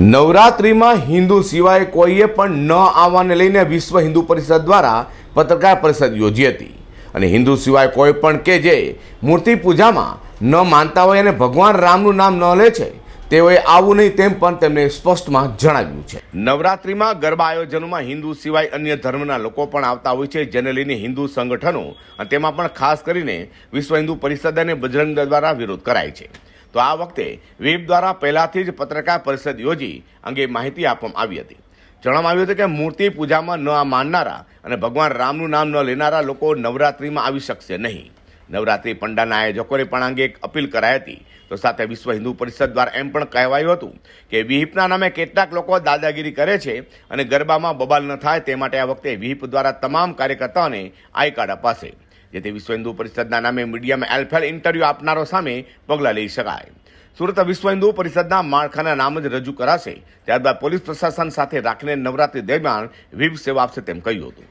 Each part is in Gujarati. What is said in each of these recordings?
નવરાત્રિમાં હિન્દુ સિવાય કોઈએ પણ ન આવવાને લઈને વિશ્વ હિન્દુ પરિષદ દ્વારા પત્રકાર પરિષદ યોજી હતી. અને હિન્દુ સિવાય કોઈ પણ કે જે મૂર્તિ પૂજામાં ન માનતા હોય અને ભગવાન રામનું નામ ન લે છે, તેઓએ આવું નહીં તેમ પણ તેમણે સ્પષ્ટમાં જણાવ્યું છે. નવરાત્રિમાં ગરબા આયોજનોમાં હિન્દુ સિવાય અન્ય ધર્મના લોકો પણ આવતા હોય છે, જેને લઈને હિન્દુ સંગઠનો અને તેમાં પણ ખાસ કરીને વિશ્વ હિન્દુ પરિષદ અને બજરંગ દ્વારા વિરોધ કરાય છે. તો આ વખતે વેબ દ્વારા પહેલાથી જ પત્રકાર પરિષદ યોજી અંગે માહિતી આપવામાં આવી હતી. જણાવવામાં આવ્યું હતું કે મૂર્તિ પૂજામાં ન માનનારા અને ભગવાન રામનું નામ ન લેનારા લોકો નવરાત્રિમાં આવી શકશે નહીં. નવરાત્રિ પંડાના આયોજકોને પણ અંગે એક અપીલ કરાઈ હતી. તો સાથે વિશ્વ હિન્દુ પરિષદ દ્વારા એમ પણ કહેવાયું હતું કે વિહિપના નામે કેટલાક લોકો દાદાગીરી કરે છે અને ગરબામાં બબાલ ન થાય તે માટે આ વખતે વિહિપ દ્વારા તમામ કાર્યકર્તાઓને આઈ કાર્ડ અપાશે. જેથી વિશ્વ હિન્દુ પરિષદના નામે મીડિયામાં એલ્ફેલ ઇન્ટરવ્યૂ આપનારો સામે પગલાં લઈ શકાય. સુરત વિશ્વ હિન્દુ પરિષદના માળખાના નામ જ રજૂ કરાશે. ત્યારબાદ પોલીસ પ્રશાસન સાથે રાખીને નવરાત્રી દરમિયાન વિવિધ સેવા આપશે તેમ કહ્યું હતું.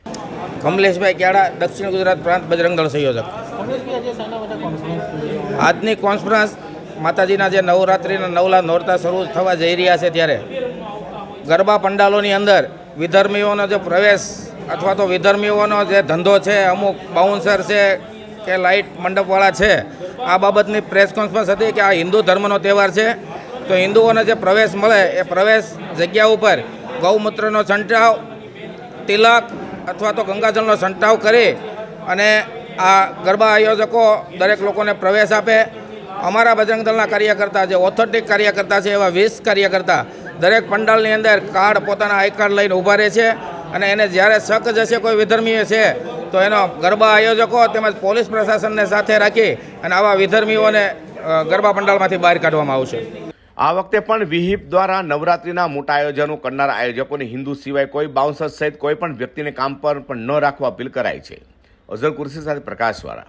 કમલેશભાઈ ક્યાડા દક્ષિણ ગુજરાત પ્રાંત બજરંગ દળ સંયોજક. આજની કોન્ફરન્સ માતાજીના જે નવરાત્રિના નવલા નોરતા શરૂ થવા જઈ રહ્યા છે ત્યારે ગરબા પંડાલોની અંદર વિધર્મીઓનો જે પ્રવેશ અથવા તો વિધર્મીઓનો જે ધંધો છે, અમુક બાઉન્સર છે કે લાઇટ મંડપવાળા છે, આ બાબતની પ્રેસ કોન્ફરન્સ હતી કે આ હિન્દુ ધર્મનો તહેવાર છે. તો હિન્દુઓને જે પ્રવેશ મળે, એ પ્રવેશ જગ્યા ઉપર ગૌમૂત્રનો છંટાવ તિલક અથવા તો ગંગાજળનો છંટાવ કરી અને આ ગરબા આયોજકો દરેક લોકોને પ્રવેશ આપે. અમારા બજરંગ દળના કાર્યકર્તા જે ઓથોરિટિક કાર્યકર્તા છે, એવા વીસ કાર્યકર્તા દરેક પંડાલની અંદર કાર્ડ પોતાના આઈ કાર્ડ લઈને ઊભા રહે છે. અને એને જ્યારે શક જશે કોઈ વિધર્મીએ છે, તો એનો ગરબા આયોજકો તેમજ પોલીસ પ્રશાસનને સાથે રાખી અને આવા વિધર્મીઓને ગરબા પંડાલમાંથી બહાર કાઢવામાં આવશે. આ વખતે પણ વિહિપ દ્વારા નવરાત્રીના મોટા આયોજનો કરનારા આયોજકોને હિન્દુ સિવાય કોઈ બાઉન્સર સહિત કોઈ પણ વ્યક્તિને કામ પર પણ ન રાખવા અપીલ કરાઈ છે. અઝર કુર્સી સાથે પ્રકાશવાળા.